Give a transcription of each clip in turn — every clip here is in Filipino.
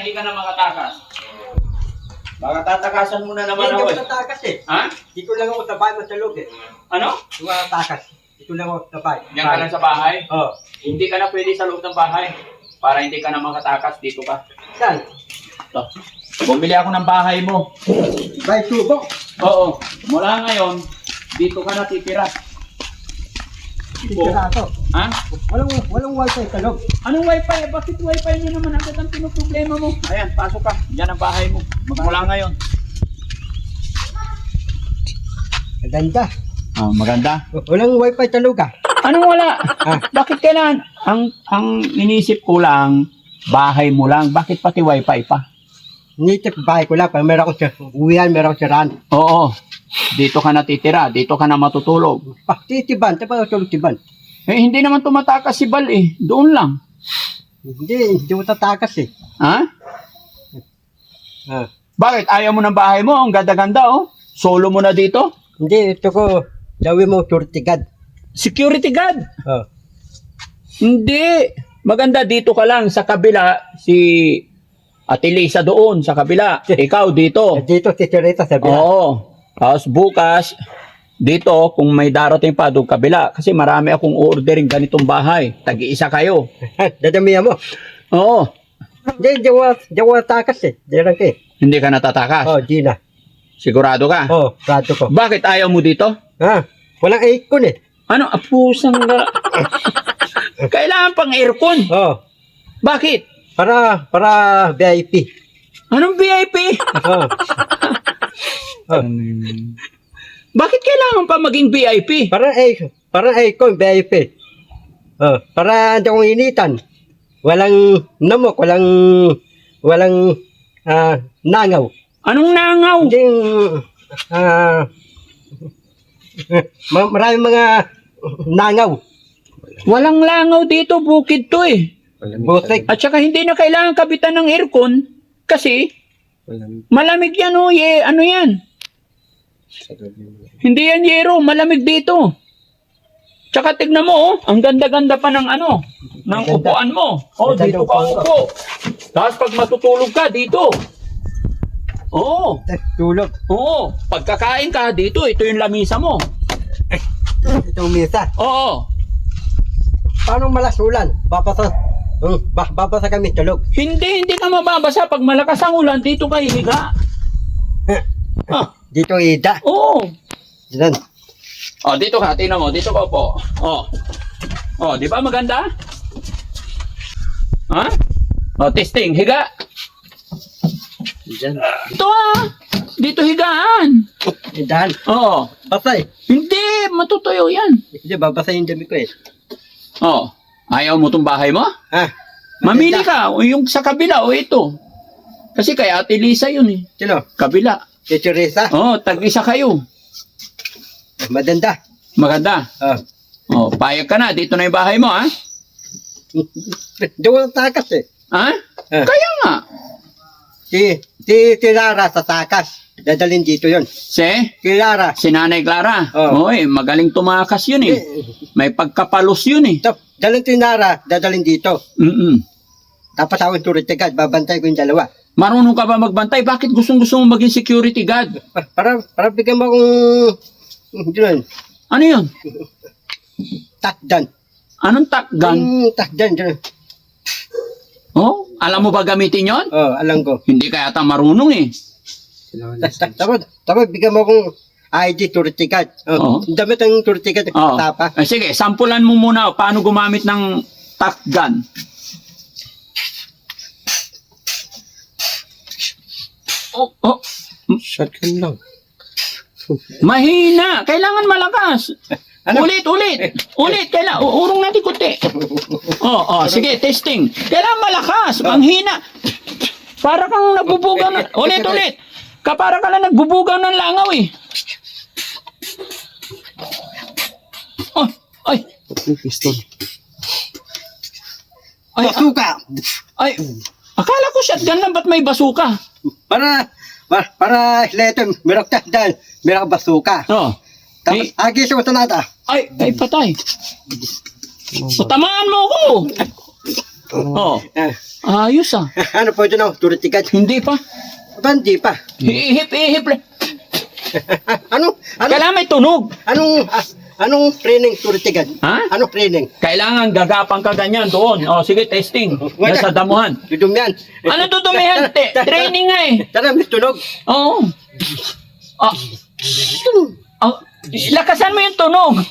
hindi ka na makatakas. Baka tatakasan mo na naman Hindi ako ako eh. eh. Ha? Dito lang ako tabay loob eh. Ano? Hindi ako tatakas. Dito lang ako tabay. Diyan ka lang sa bahay? Oo. Hindi ka na pwede sa loob ng bahay. Para hindi ka na makatakas, dito ka. Saan? Ito. Bumili ako ng bahay mo. Bay tubo. Oo. Mula ngayon, dito ka na titira. Na ako. Ha? Walang, walang wifi sa loob. Anong wifi? Bakit wifi niyo naman agad ang pinoproblema mo? Ayan, pasok ka. Diyan ang bahay mo. Magmula ngayon. Maganda. Oh, maganda. Walang wifi sa loob ah. Anong wala? Ah. Bakit kailangan? Ang, ang inisip ko lang, bahay mo lang. Bakit pati wifi pa? Nitip bahay ko lang. Pag meron akong sa uwian, meron akong siraan. Oo. Dito ka natitira. Dito ka na matutulog. Ah, titiban. Tapos ako tulog tiban. Eh, hindi naman tumatakas si Bal eh. Doon lang. Hindi, hindi ko tatakas eh. Ha? Ah. Bakit? Ayaw mo ng bahay mo? Ang ganda-ganda oh. Solo mo na dito? Hindi, ito ko. Gawin mo turtigad. Security guard. Oh. Hindi. Maganda dito ka lang sa kabila. Si Ate Lisa doon sa kabila. Ikaw dito. Dito si Teresa sa bila. Oo. Tapos bukas, dito, kung may darating pa doon kabila. Kasi marami akong ordering ganitong bahay. Tag-iisa kayo. Dadamihan mo. Oo. Hindi, di ko takas eh. Di lang eh. Hindi ka natatakas. Oh, di na. Sigurado ka? Oh, rato ko. Bakit ayaw mo dito? Ha? Walang aircon eh. Ano? Apusang ga... Kailangan pang aircon. Oh, Bakit? Para, para VIP. Anong VIP? Oh. oh. Bakit kailangan pa maging VIP? Para air, para aircon, VIP. Oh, para hindi akong initan. Walang namok, walang, walang, ah, nangaw. Anong nangaw? Hindi, ma- maraming mga nangaw. Walang langaw dito, bukid to eh. Butik. At saka hindi na kailangan kabitan ng aircon kasi malamig yan o, ye, ano yan? Hindi yan yero, malamig dito. Tsaka tignan mo, oh, ang ganda-ganda pa ng ano, ng Ganda. upuan mo. Oh, Ganda dito ka upo. Tapos pag matutulog ka, dito. Oo, Tulog. oo. Pagkakain ka, dito, ito yung lamisa mo. Itong misa. Oo. Paano malasulan? Babasa. Hmm, ba- babasa kami tulog. Hindi, hindi ka mababasa. Pag malakas ang ulan, dito ka hihiga. Ah, Dito ida. oo. Diyan. Oh, dito ka, tingnan mo, dito ka po. Oh. Oh, di ba maganda? Ha? Oh, testing, higa. Diyan. Ito ah. Dito higaan. Idahan. Oh. Basay. Hindi, matutuyo yan. Hindi, babasa yung dami ko eh. Oh. Ayaw mo tong bahay mo? Ha? Mamili ka, o yung sa kabila o ito. Kasi kay Ate Lisa yun eh. Sino? Kabila. Si Teresa. Oh, tag-isa kayo. Madanda. Maganda. Ah. Oh, payag ka na. Dito na yung bahay mo, ha? Di ko takas eh. Ha? Ah. Kaya nga. Si, si, si Lara sa takas. Dadalhin dito yon. Si? Si Lara. Si Nanay Clara. Oh. Oy, magaling tumakas yun eh. Eh, May pagkapalos yun eh. Tap, dalhin si Lara, dadalhin dito. Mm-mm. Tapos ako yung turitigan, babantay ko yung dalawa. Marunong ka ba magbantay? Bakit gustong gusto mo maging security guard? Pa- Para, para bigyan mo akong, yun, Ano yun? takdan. Anong takgan? Yung takdan, yun. Oh, alam mo ba gamitin yon? Oh, alam ko. Hindi ka yata marunong eh. Ta- Tapos, tapos bigyan mo akong ID turitigan. Oo. Oh, damit ang turitigan, Oh. tapa. Eh, sige, sampulan mo muna paano gumamit ng takgan. Oh, oh, Shotgun lang. mahina. Kailangan malakas. Ano? Ulit, ulit. Ulit, kailangan. Urong natin kunti. Oh, oh, sige, testing. Kailangan malakas. Ang hina. Para kang nagbubugaw ng... Ulit, ulit. Kapara ka lang nagbubugaw ng langaw eh. Oh, ay, Pistol. ay, Basuka! ay. Akala ko shotgun lang, ba't may basuka? Para, para, para letter, meron takdan, meron basuka. Oh. Tapos, Ay, agi sa utanada. ay, ay, patay. So, tamaan mo ako. Oh, Ah, ayos ah. ano po ito na? Turitigan. Hindi pa. Ba, hindi pa. Ihip-ihip lang. ano? Ano? Kailangan may tunog. Anong, ah, anong training turitigan? Ha? Anong training? Kailangan gagapang ka ganyan doon. O, sige, testing. Yan sa damuhan. Dudum yan. Ano tutumihan? Te- training nga eh. Tara, may tunog. Oo. Ah, ah, lakasan mo yung tunog.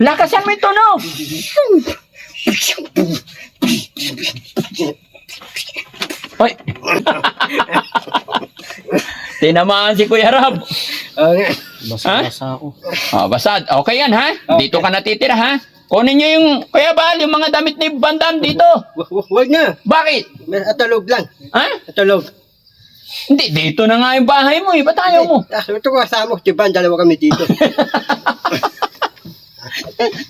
lakasan mo yung tunog. Tinamaan si Kuya Rab. Ah, nga. Basa ako. Ah, basad. Okay yan ha? Dito ka natitira ha? Kunin niyo yung, Kuya Bal, yung mga damit ni Bandam dito. Hu- hu- Huwag na. Bakit? Atulog lang. Ha? Atulog. Hindi, dito na nga yung bahay mo eh. Ba't ayaw mo? Ah, ito ko kasama ko. Diba, dalawa kami dito.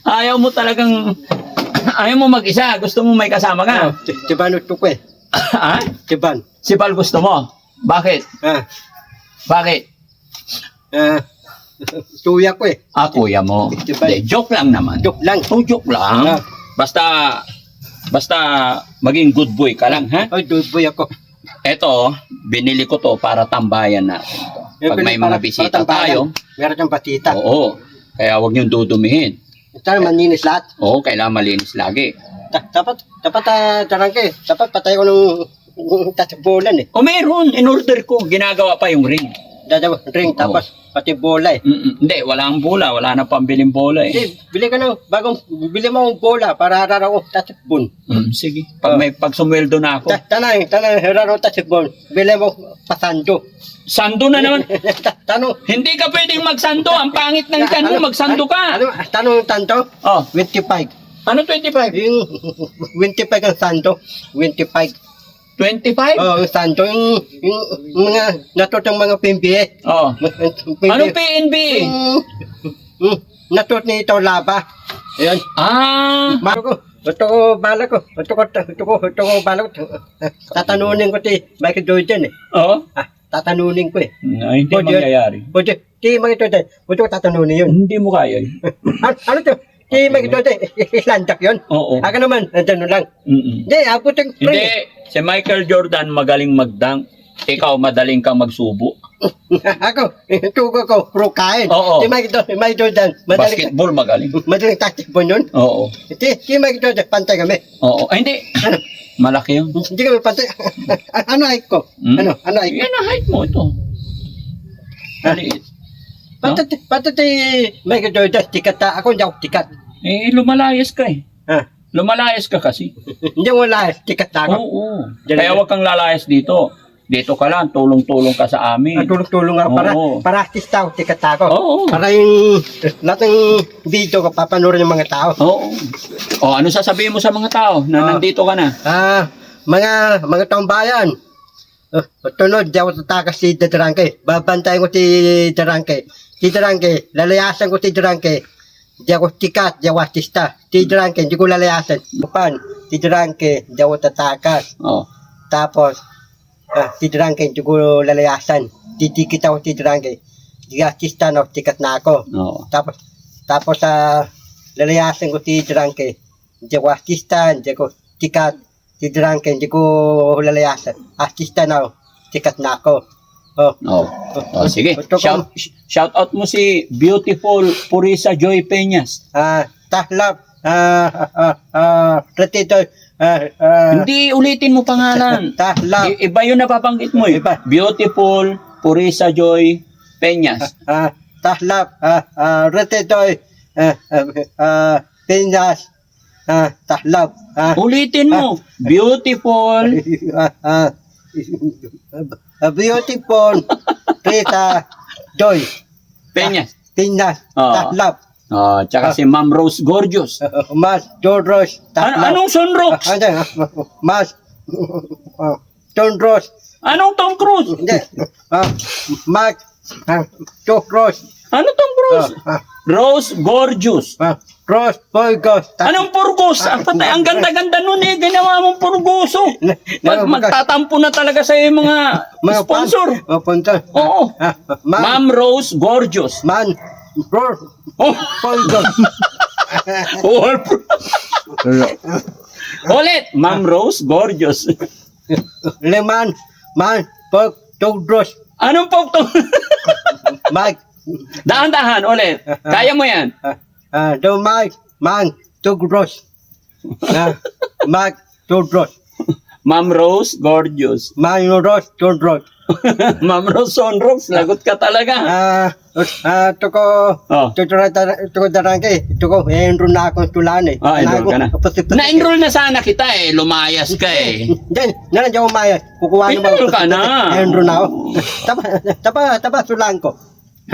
Ayaw mo talagang... Ayaw mo mag-isa. Gusto mo may kasama Ah, ka. Diba, ito ko eh. ha? Diba. Si Bal gusto mo. Bakit? Ah, Bakit? ah, tuya ko eh. Ah, kuya mo. Hindi, joke lang naman. Joke lang. Oh, joke lang. Ah. Basta... Basta maging good boy ka lang, ha? Ay, duboy ako. Eto, binili ko to para tambayan natin to. Pag may mga bisita tayo, Meron kang basita. oo. Kaya huwag niyong dudumihin. Tara, maninis lahat. Oo, kailangan malinis lagi. Dapat, dapat, tarangke. Dapat patay ko ng tatabulan eh. O meron, in order ko, ginagawa pa yung ring. Dadawa, ring, tapos pati bola eh. Mm-mm. Hindi, wala ang bola, wala na pambiling bola eh. Hindi, bili ka ng bagong, bili mo ng bola para harara ko tatakbon. Mm, sige, pag may pag sumweldo na ako. Ta tanay, tanay, harara ko. Bili mo pasando. Sando na naman. Ta- Tanong. Hindi ka pwedeng magsando. Ang pangit ng kan mo, magsando ka. Ano, tanong tanto? Oh, 25. ano 25? Yung 25 ang sando. 25. 25? Oh, sando. Yung, yung mga natutong mga PMBA. Oh. Anong PNB? Yung, yung natut ni ito laba. Ayan. Ah, Balo ko. Ito ko, bala ko. Ito ko, ito ko, ito ko, bala ko. Tatanunin ko si Michael Jordan eh. oh. Ah, tatanunin ko eh. No, hindi Diyos. mangyayari. Buti, si Michael Jordan, buti ko tatanunin yun. Hindi mo kaya yun. ano, ano to? Si Michael Jordan, islandak yun. Oo. Ako naman, nandyan lang. Mm-mm. Hindi, abot yung Hindi, si Michael Jordan magaling magdang. Ikaw madaling kang magsubo. Ako, tugo ko, pro kain. Oo. Si Michael Jordan, Michael Jordan, madaling, Basketball magaling. madaling taktikbon yun. Oo. Si, si Michael Jordan, pantay kami. Oo. Ay, hindi. Ano? Malaki yun. Hindi kami pantay. ano height ko? Hmm? Ano? Ano height ko? Yan ang height mo ito. Maliit. No? Patat, patat eh, Michael Jordan, tikat na. Ako hindi ako tikat. Eh, lumalayas ka eh. Ha? Lumalayas ka kasi. Hindi ako wala, tikat na ako. Oo. Diyan Kaya na- huwag kang lalayas dito. Dito ka lang, tulong-tulong ka sa amin. Natulong-tulong ako para, Oo. para artista ako, tikat na ako. Oo. Para yung lahat ng video ko, papanoorin ng mga tao. Oo. O, ano sasabihin mo sa mga tao na Ah. nandito ka na? Ah, mga, mga taong bayan. Uh, tunod, di ako tatakas si Dadrangke. Babantayan ko si Dadrangke. Si Dadrangke, lalayasan ko si Dadrangke. Di ako tikat, di ako artista. Si Dadrangke, di ko lalayasan. Upan, si Dadrangke, di ako tatakas. Oh. Tapos, ah, si Dadrangke, di ko lalayasan. Didikit ako si Dadrangke. Di artista na, tikat na ako. Oo. Tapos, tapos sa lalayasan ko si Drunke. Hindi hindi ako tikat. Si Drunke, hindi ko lalayasan. Artista na. Tikat na ako. Oh. Oh. oh, sige. Ito ko- Shout, shout out mo si beautiful Purisa Joy Peñas. Ah, tahlap. Ah, ah, ah, retito. Ah, ah, Hindi ulitin mo pangalan. tahlap. I- iba yung napabanggit mo eh. Iba. Beautiful Purisa Joy Peñas. Ah, tahlap. Ah, ah, retito. Ah, ah, ah, pinas. Ah, tahlap. Ah, Ulitin mo. Beautiful. ah, ah, a beautiful Rita Joy Peñas. Pinas Oo. Tahlap Oh, tsaka si Ma'am Rose Gorgeous. Mas Ano, Tahlap anong Sunrocks? Ah, ano, ah, Mas uh, Jorros Anong Tom Cruise? Hindi Ah, Max ah, Jorros Ano Tom Cruise? Ah, ah, Rose Gorgeous. Ah, Ross Boygos Anong purgos? Ang patay, ang ganda-ganda nun eh. Ginawa mong purgoso. Pag magtatampo na talaga sa yung mga, Mga sponsor. oh, sponsor Oo. Ah, Ma'am Rose Gorgeous. Man Oh, Poldo. all pro- Ulit, Ma'am Rose, gorgeous. Leman, man, pork, tugros, Anong pokto? mag, Dahan-dahan, ulit. Kaya mo yan. Ah, ah, do mag, man, tugros. Ah, mag, tugros. Ma'am Rose, gorgeous. Man, ros, tugros. Ma'am Rose Sonrox, lagot ka talaga. Ah, ah, tuko, Oh. tuko, tuko darangke, tuko, enro na akong tulan eh. Ah, enroll ka na. Na-enroll na sana kita eh. Lumayas ka eh. Diyan, nalang diyan umaya. Kukuha naman. Enroll ka na. Enroll na ako. Tapa, tapa, tapa, sulan ko.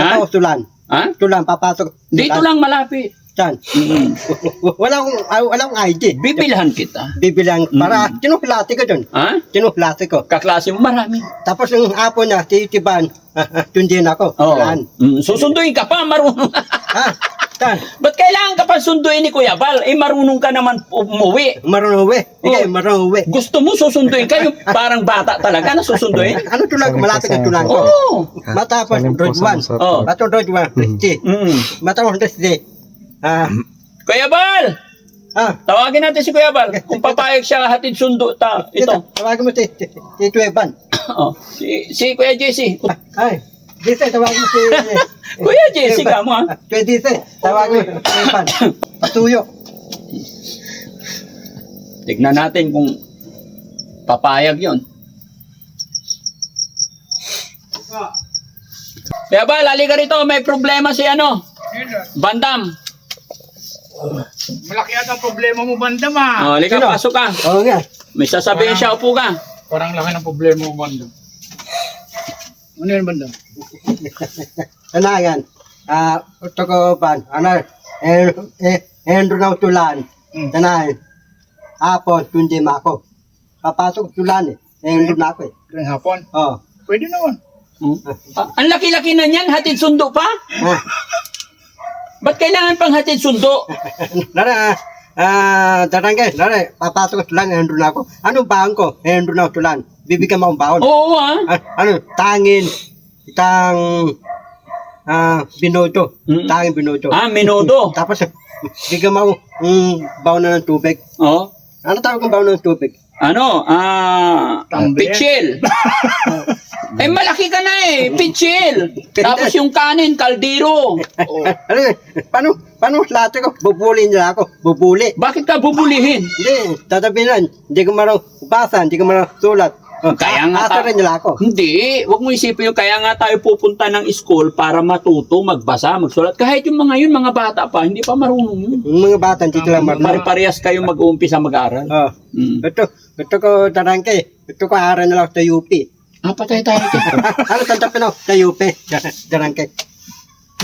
Ha? Tapa, sulan. Ha? Sulan, papasok. Dito lang malapit. Diyan. Mm. Wala akong, ah, wala akong ID. Bibilhan kita. Bibilang, para, Mm. tinuhlati ko dun. Ha? Tinuhlati ko. Kaklase mo marami. Tapos yung apo niya, titiban, tundin ako. Oo. Sulan. Mm, susunduin ka pa, marunong. Ha? Diyan. Ba't kailangan ka pa sunduin ni Kuya Bal? Eh, marunong ka naman umuwi. Marunong uwi. Ikaw, Oo. marunong uwi. Gusto mo susunduin ka? Yung parang bata talaga na susunduin? Ano tulang ko? Malapit ang tulang ko. Oo. Matapos, 1. Oh. Matapos 1, 50. Mm. Matapos 50. Ah, Kuya Bal! ah, Tawagin natin si Kuya Bal. Kung papayag siya hatid sundo ta. ito. Ito. Tawagin mo si, si, si Tueban. Oh, si, si Kuya Jesse. Ay, Dise, tawagin mo si... Kuya Jesse ka mo ha? Kuya Dise, tawagin mo si Tueban. Patuyo. Tignan natin kung papayag yon. Kaya ba, lali ka rito, may problema si ano? Bandam. Malaki at ang problema mo, bandam ah. Oh, lika, pasok ka. Oo nga. May sasabihin siya, upo ka. Parang laki ng problema mo, bandam. Ano yan, bandam? Tanagan. Ah, ito ko ban. Ano, eh, eh, Endro na tulan. Hmm. Tanagan. Apo, tundi ma ako. Papasok tulan eh. Endro na ako eh. Tuwing hapon. Oh. Pwede naman. Hmm? Ah, ang laki-laki na niyan, hatid sundo pa? Ah, Ba't kailangan pang hatid sundo? Nara, ah, darangge, nara, papasok tulan, Endro na ako. Ano baon ko? Endro na tulan. Bibigyan mo akong baon. Oo ah. Ah, ano, tangin, itang, ah, binoto. Mm. Tangin binoto. Ah, minuto. Tapos, bigyan mo akong mm, baon na ng tubig. Oh. Ano tawag kong baon ng tubig? Ano? Ah, Tumbler. pitchil. eh, malaki ka na eh. Pitchil. Tapos yung kanin, kaldero. Oh. ano, yun? paano, paano lahat ko? Bubuli nila ako. Bubuli. Bakit ka bubulihin? Hindi, tatabihan. Hindi ko marang basa, hindi ko marang sulat. Oh, Kaya nga asa rin nila ako. Hindi, wag mo isipin yung kaya nga tayo pupunta ng school para matuto, magbasa, magsulat. Kahit yung mga yun, mga bata pa, hindi pa marunong yun. Yung mga bata, hindi sila marunong. Pare-parehas kayo mag-uumpisa mag-aral. Oh, Mm. ito, ito ko tarangke. Ito ko aral na lang sa UP. Ah, patay tayo dito. ano tantapin ako sa UP? Tarangke.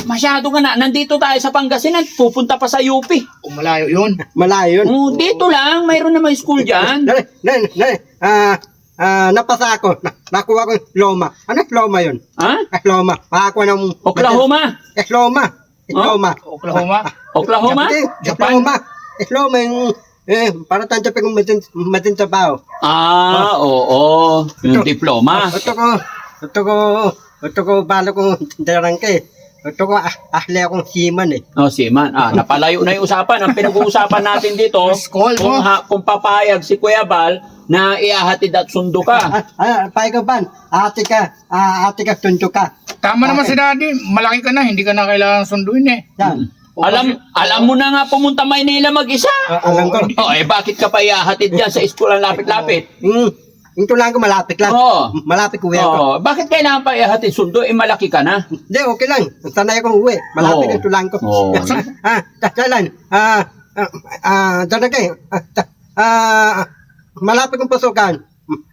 Masyado ka na. Nandito tayo sa Pangasinan, pupunta pa sa UP. Kung malayo yun. Malayo yun. Oh, dito lang, mayroon naman school dyan. Nare, nare, nare. Ah, ah, napasa ako. Na, nakuha ko yung Loma. Ano yung Loma yun? Ha? Ah, Loma. Makakuha ng... Oklahoma? Eh, Loma. Eh, Loma. Oklahoma. Oklahoma? Japan. Loma. Eh, Loma yung... Eh, para tantapin kong matin, matin sa bao. Ah, oo. Yung diploma. Ito ko, ito ko, ito ko, balo kong darangke. Ito ko, ah, ahli akong siman eh. Oh, si Man. Ah, napalayo na yung usapan. Ang pinag-uusapan natin dito, School kung, mo. ha, kung papayag si Kuya Bal na iahatid at sundo ka. Ah, ah, pay ka ban, ate ka, ah, ate ka, tunto ka. Tama naman si daddy. Malaki ka na. Hindi ka na kailangan sunduin eh. Yan. Alam alam mo na nga pumunta Maynila mag-isa. Ah, alam ko. Oh, eh bakit ka pa iahatid diyan sa eskwela lapit-lapit? Yung, yung tulang ko malapit lang. Oo. Malapit ko uwi ako. Oh, bakit kailangan pa ihatid sundo? Eh malaki ka na. Hindi, okay lang. Sanay akong uwi. Malapit Oo. ang tulang ko. Oo. ah, tasalan. Ah, ah, ah. Ah, ta- ah, malapit kong pasukan.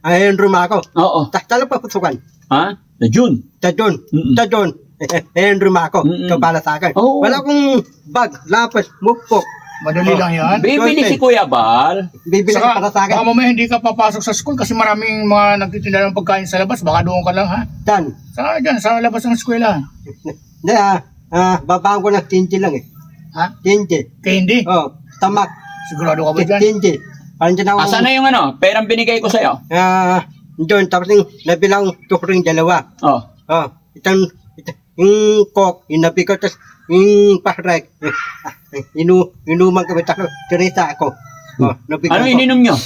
Ayun, ruma ako. Oo. Tasalan pa pasukan. Ha? Na June. Sa doon. Mm-mm. Sa doon. Ayun, ruma ako. Mm-mm. Ito para sa akin. Oo. Wala akong bag, lapas, mukpok. Madali lang yan. Bibili si Kuya Bal. Bibili ka para sa baka akin. mamaya hindi ka papasok sa school kasi maraming mga nagtitinda ng pagkain sa labas. Baka doon ka lang ha. Tan. Sa dyan, sa labas ng eskwela. Hindi ah, ah, babaan ko ng tinti lang eh. Ha? Tinti. Kaya hindi. Oh, tamak. Sigurado ka ba dyan? Tinti. Parang dyan ako. Asa na yung ano? Perang binigay ko sa'yo. Ah, doon, tapos yung nabilang tukring dalawa. Oh. Oh, itang, itang yung coke, yung nabi ko, tapos yung pahrek. Inu, inuman kami tatlo. Tirita ako. Oh, nabigyan Ano ininom nyo?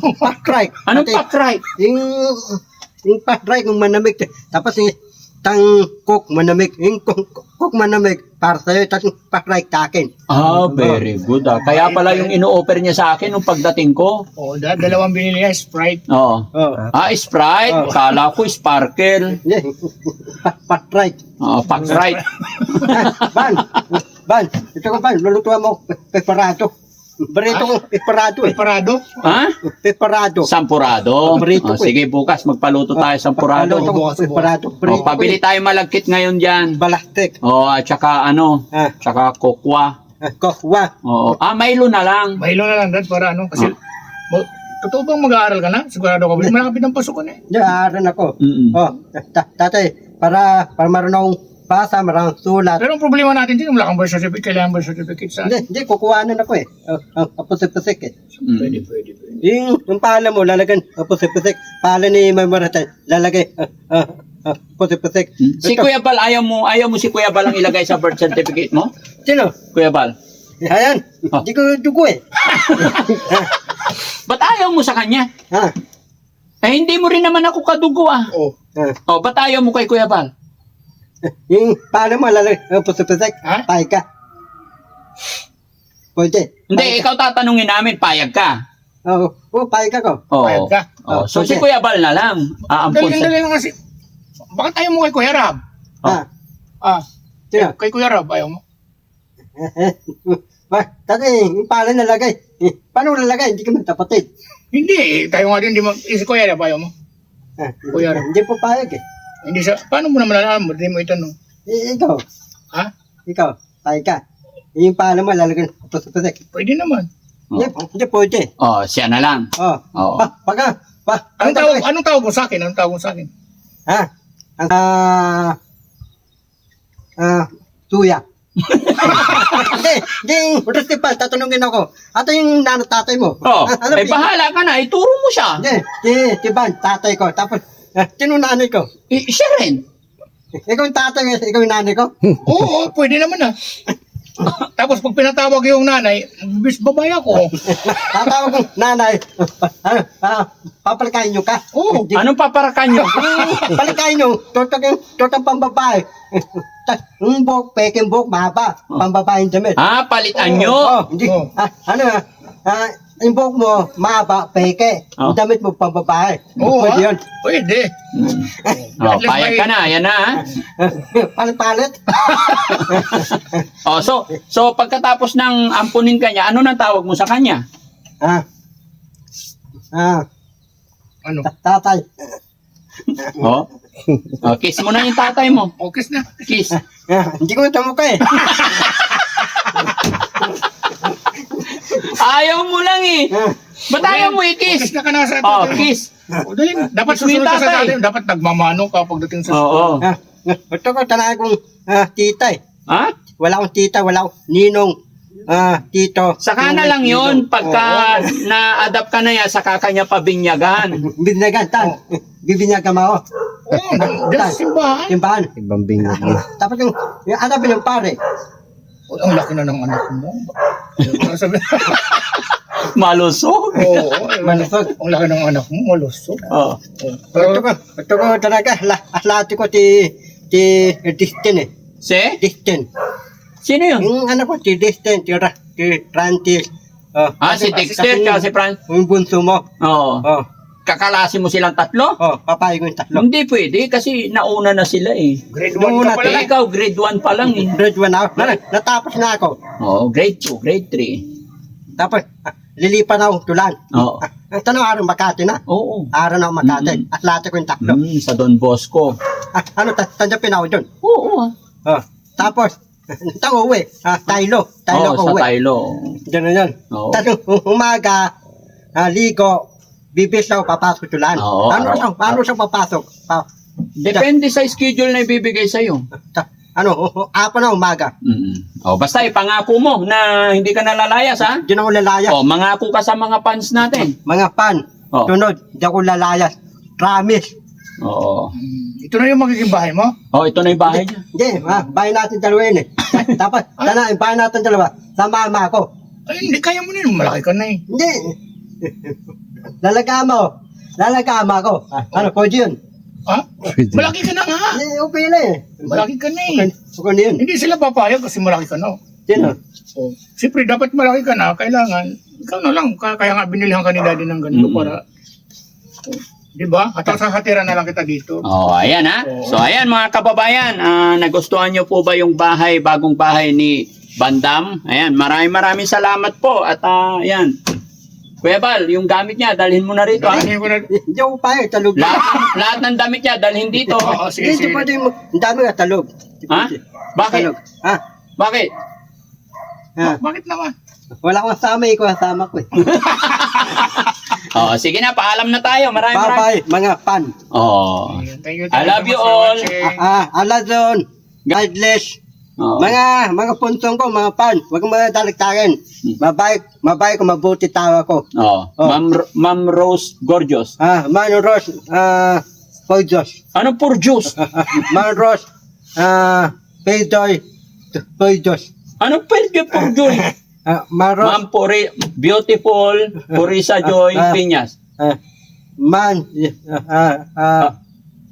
Oh, pahrek. Anong right? Yung, yung pahrek, yung manamig. Tapos yung tang cook manamig. Yung cook manamig para sa'yo. Tapos sa akin. Ah, very good. Ah. Kaya pala yung ino-offer niya sa akin nung pagdating ko. Oh, da- dalawang binili niya, Sprite. Oo. Oh. Ah, Sprite. Oh. Kala ko Sparkle. Yeah. Pa- pahrek. Oh. Ah, Ban, ban, ito ko ban, lulutuan mo pe- peparado. Barito ko peparado eh. Parado. ha? Peparado. Sampurado. Paborito Oh, ko eh. sige, bukas magpaluto tayo sampurado. Luto ko peparado. Oh, pabili tayo malagkit ngayon dyan. Balastik. Oh, at saka ano, Ah, tsaka kokwa. ah, kokwa. Oo. Ah, Milo na lang. Mahilo na lang dad para ano. Kasi, Ah. mo- totoo bang mag-aaral ka na? Sigurado ka ba? Malapit ang pasukan eh. Diyan ako. Mm-mm. Oh, ta- tatay, para para marunong basa, marunong sulat. Pero ang problema natin dito, wala kang birth certificate, kailangan birth certificate sa... Hindi, hindi, kukuhanan ako eh. Oh, Ang oh, apusik-pusik eh. Mm. Pwede, pwede, pwede. Yung, yung pala mo, lalagyan, apusik-pusik. Pala ni Mamaratan, lalagay, uh, apusik-pusik. Hmm. Si Kuya Bal, ayaw mo, ayaw mo si Kuya Bal ang ilagay sa birth certificate mo? Sino? Kuya Bal. Ayan, Oh. hindi ko dugo eh. Ba't ayaw mo sa kanya? Ha? Eh, hindi mo rin naman ako kadugo ah. Oh. Oh, ba't ayaw mo kay Kuya Bal? Yung paano mo lalagay, apusik-pusik, Ha? pay ka. Pwede. Hindi, Pay ka. ikaw tatanungin namin, payag ka. Oo, oh, pay ka ko. Oo. Payag ka. Oh, so si Kuya Bal na lang. Aampon Dali, sa... dali lang kasi. Bakit ayaw mo kay Kuya Rab? Oh. Ha? Ah, Sino? kay Kuya Rab, ayaw mo? Ba, tatay, yung pala nalagay. Eh, paano lalagay? Hindi ka man tapatid. Hindi, eh, tayo nga din, di mo, eh, si Kuya Rab, ayaw mo? Ah, Kuya. Hindi po payag eh. Hindi siya, paano mo naman alam mo? Hindi mo itanong. Eh, ikaw, Ha? ikaw, payag ka. Yung pala mo lalagay, pusik-pusik. Pwede naman. Hindi, hindi pwede. Oh, siya na lang. Oh, Oo. pa, pagka, pa, Anong tawag, tawag- anong tawag mo sa akin? Anong tawag mo sa akin? Ha? Ang, ah, ah, tuya. Hindi, hindi, utos di pa, tatanungin ako. Ato yung nanay tatay mo. Oh, Ah, ano, eh bahala ka na, ituro mo siya. Hindi, di, di ba, tatay ko. Tapos, ah, sino nanay ko? Eh, siya rin. Ikaw yung tatay, ikaw yung nanay ko? Oo, oo, pwede naman ah. Tapos pag pinatawag yung nanay, bis babay ako. Tatawag kong nanay, ano, ah, papalikain nyo ka. Oo. Anong paparakan nyo? Palikain nyo, tutang yung, tutang pambabae. Tas, yung buhok, peking buhok, mahaba, pambabae yung damit. ah, palitan nyo. Oh, hindi, Oo. ah, ano, ah, yung buhok mo, mahaba, peke. Oh. Yung damit mo, pambabae. Oo, Pwede yun. Pwede. Oh, payag ka na, yan na. Palit-palit. Oh, so, so pagkatapos ng ampunin ka niya, ano nang tawag mo sa kanya? ah, ah, Ano? ta- tatay. Oh. oh kiss mo na yung tatay mo. Okay na. Kiss. Ah, hindi ko ito mukha eh. Ayaw mo lang eh. Ah, Ba't ayaw mo i-kiss? Kiss na ka na sa Oh, kiss. O, dali. Dapat Kiss mo yung susunod ka sa tatay. Dapat nagmamano ka pagdating sa... Oo. ah, ito ko, tanahan kong ah, tita eh. Ha? Wala akong tita, wala akong ninong, ah, tito. Saka na lang yun, pagka na-adapt ka na yan, saka kanya pabinyagan. Bibinyagan, tan. Bibinyagan mo ako. Oo, dahil sa simbahan. Timbahan. Ibang bingo mo. Tapos yung, yung yung pare. O, ang laki na ng anak mo. Ano sabi? Malusog. Oo, Malusog. Ang laki ng anak mo, malusog. Oh. Oo. Ito Pero, ko, ito ko talaga, la, atlati ko ti, ti Distin eh. Si? Distin. Sino yun? Yung anak ko, ti Distin, ti, ti Francis. Oh, Ah, si Dexter si Fran. yung bunso mo. Oo. Oh, Kakalasin mo silang tatlo? oh, papayag ko yung tatlo. Hindi pwede kasi nauna na sila eh. grade 1 Noong ka pala. Eh, ikaw, grade 1 pa lang eh. Grade 1 ako. Na, natapos na ako. Oo, grade 2, grade 3. Tapos, ah, lilipan ako tulan. Oo. Ah, ang tanong araw Makati na. Oo. Araw na ako Makati. Mm. Atlati ko yung tatlo. Mm, sa Don Bosco. Ah, ano, ta- tanggapin ako dun. Oo. ah. Oh, tapos, ito uwi. Ah, Tailo. Tailo Oo, ko sa uwi. Tailo. Ganun yun. Oo. Tapos um- umaga, ah, ligo, bibis ako papasok tulan. Oo, ano araw- siya, paano siya papasok? Pa, Depende sa schedule na ibibigay sa'yo. ta, ano, uh, uh, apa na umaga. Mm. Oh, basta ipangako mo na hindi ka nalalayas ha. Di na ako lalayas. Oh, mangako ka sa mga fans natin. Mga pan, Oh. tunod, di ako lalayas. Promise. Oo. Hmm, Ito na yung magiging bahay mo? Oh, ito na yung bahay niya. Hindi, ah, bahay natin dalawa yun eh. Tapos, tana, yung bahay natin dalawa, sa mama ko. Ay, hindi, kaya mo na yun. Malaki ka na eh. Hindi. Lalagama ko. Lalagama ko. Ah, ano, pwede yun. Ha? Malaki ka na nga. Hindi, okay na eh. Malaki ka na Okay, eh. okay na yun. Hindi sila papayag kasi malaki ka na. Sino? Oh. Siyempre, dapat malaki ka na. Kailangan, ikaw na lang. Ka- Kaya nga binilihan ka ni daddy ng ganito Mm. para... Oh. Di ba? At sa hatira na lang kita dito. Oh, ayan ha. So ayan mga kababayan, ah, nagustuhan niyo po ba yung bahay, bagong bahay ni Bandam? Ayan, maraming maraming salamat po at ah, ayan. Kuya Bal, yung gamit niya, dalhin mo na rito ha. Dalhin ko na... Hindi ako payag, talog. Lahat, lahat ng damit niya, dalhin dito. Oo, sige, Hindi sige. pwede mo. Ang dami nga, talog. Hindi Ha? pwede. Bakit? Talog. Ha? Bakit? Ha? Bakit naman? Wala akong kasama, ikaw kasama ko eh. Oh, sige na, paalam na tayo. Maraming maraming. Bye-bye, mga pan. Oh. Thank you. I love you all. Ah, alazon, guideless, oh. mga mga puntong ko, mga pan, wag mo. Hmm. Mabay, mabay ko, mabuti tawa ko. Oh. Oh. Ma'am, Ro- Ma'am Rose Gorgeous. Ah, Mano Ros, ah, Poydos. Ano por juice? Ah, ah, Mano Ros, ah, Paydoy, Poydos. Ano pwede por joy? Ah, Maros, Ma'am Puri, beautiful Purisa Joy Ah, ah. Piñas. ah, Man, ah, ah, ah,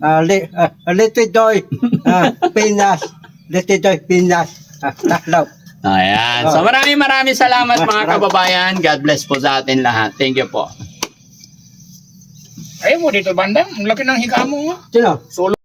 ah, li, ah, Litidoy, ah, Pinas, Litidoy, Pinas. Ah, taklaw. Ayan. So Oh. maraming maraming salamat mga kababayan. God bless po sa atin lahat. Thank you po. Ayaw mo dito, bandang. Ang laki ng higa mo. Sino? Solo